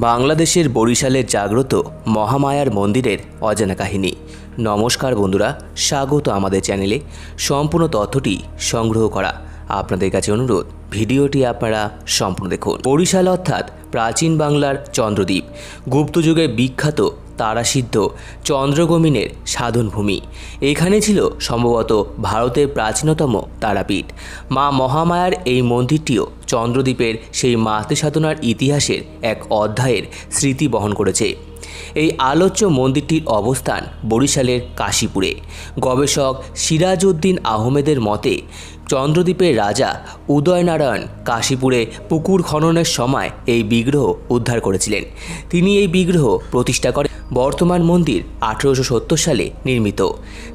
বাংলাদেশের বরিশালের জাগ্রত মহামায়ার মন্দিরের অজানা কাহিনী। নমস্কার বন্ধুরা, স্বাগত আমাদের চ্যানেলে। সম্পূর্ণ তথ্যটি সংগ্রহ করা। আপনাদের কাছে অনুরোধ, ভিডিওটি আপনারা সম্পূর্ণ দেখুন। বরিশাল অর্থাৎ প্রাচীন বাংলার চন্দ্রদ্বীপ। গুপ্তযুগে বিখ্যাত তারাসিদ্ধ চন্দ্রগমিনের সাধনভূমি। এখানে ছিল সম্ভবত ভারতের প্রাচীনতম তারাপীঠ। মা মহামায়ার এই মন্দিরটিও চন্দ্রদ্বীপের সেই মাতৃ সাধনার ইতিহাসের এক অধ্যায়ের স্মৃতি বহন করেছে। এই আলোচ্য মন্দিরটির অবস্থান বরিশালের কাশীপুরে। গবেষক সিরাজউদ্দিন আহমেদের মতে, চন্দ্রদ্বীপের রাজা উদয়নারায়ণ কাশীপুরে পুকুর খননের সময় এই বিগ্রহ উদ্ধার করেছিলেন। তিনি এই বিগ্রহ প্রতিষ্ঠা করেন। বর্তমান মন্দির আঠেরোশো সত্তর সালে নির্মিত।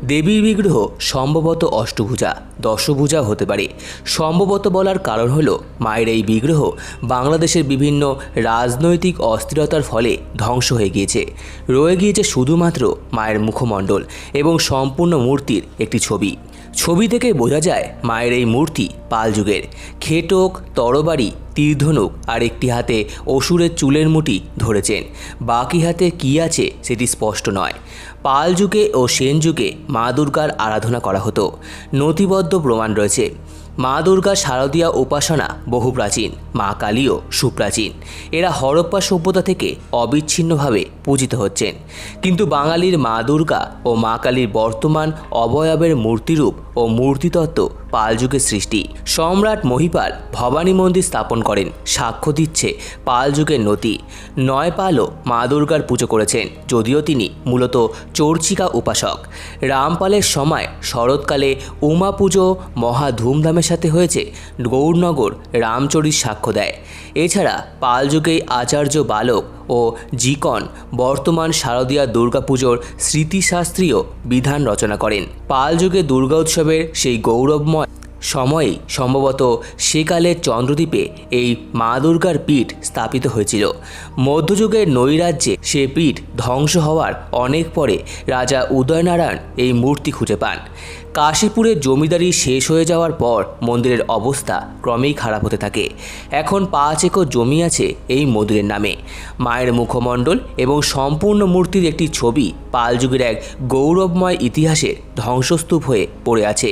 দেবীর বিগ্রহ সম্ভবত অষ্টভুজা, দশভুজা হতে পারে। সম্ভবত বলার কারণ হল, মায়ের এই বিগ্রহ বাংলাদেশের বিভিন্ন রাজনৈতিক অস্থিরতার ফলে ধ্বংস হয়ে গিয়েছে। রয়ে গিয়েছে শুধুমাত্র মায়ের মুখমণ্ডল এবং সম্পূর্ণ মূর্তির একটি ছবি। ছবি থেকে বোঝা যায়, মায়ের এই মূর্তি পাল যুগের। খেটক, তরবারি তীরধনুক আর একটি হাতে অসুরের চুলের মুটি ধরেছেন। বাকি হাতে কী আছে সেটি স্পষ্ট নয়। পাল যুগে ও সেন যুগে মা দুর্গার আরাধনা করা হতো। নথিবদ্ধ প্রমাণ রয়েছে। মা দুর্গা শারদীয়া উপাসনা বহু প্রাচীন, মা কালীও সুপ্রাচীন। এরা হরপ্পা সভ্যতা থেকে অবিচ্ছিন্নভাবে পূজিত হচ্ছেন। কিন্তু বাঙালির মা দুর্গা ও মা কালীর বর্তমান অবয়বের মূর্তিরূপ ও মূর্তিতত্ত্ব পাল যুগের সৃষ্টি। সম্রাট মহিপাল ভবানী মন্দির স্থাপন করেন, সাক্ষ্য দিচ্ছে পাল যুগের নতি নয় পালও মা দুর্গার পুজো করেছেন, যদিও তিনি মূলত চর্চিকা উপাসক। রামপালের সময় শরৎকালে উমা পুজো মহা ধুমধামের সাথে হয়েছে, গৌরনগর রামচরির সাক্ষ্য দেয়। এছাড়া পাল যুগেই আচার্য বালক ও জিকন বর্তমান শারদীয়া দুর্গাপুজোর স্মৃতিশাস্ত্রীয় বিধান রচনা করেন। পাল যুগে দুর্গা উৎসবের সেই গৌরবময় সময়েই সম্ভবত সেকালের চন্দ্রদ্বীপে এই মা দুর্গার পীঠ স্থাপিত হয়েছিল। মধ্যযুগের নৈরাজ্যে সে পীঠ ধ্বংস হওয়ার অনেক পরে রাজা উদয়নারায়ণ এই মূর্তি খুঁজে পান। কাশীপুরের জমিদারি শেষ হয়ে যাওয়ার পর মন্দিরের অবস্থা ক্রমেই খারাপ হতে থাকে। এখন পাঁচ একর জমি আছে এই মন্দিরের নামে। মায়ের মুখমণ্ডল এবং সম্পূর্ণ মূর্তির একটি ছবি পাল যুগের এক গৌরবময় ইতিহাসের ধ্বংসস্তূপ হয়ে পড়ে আছে।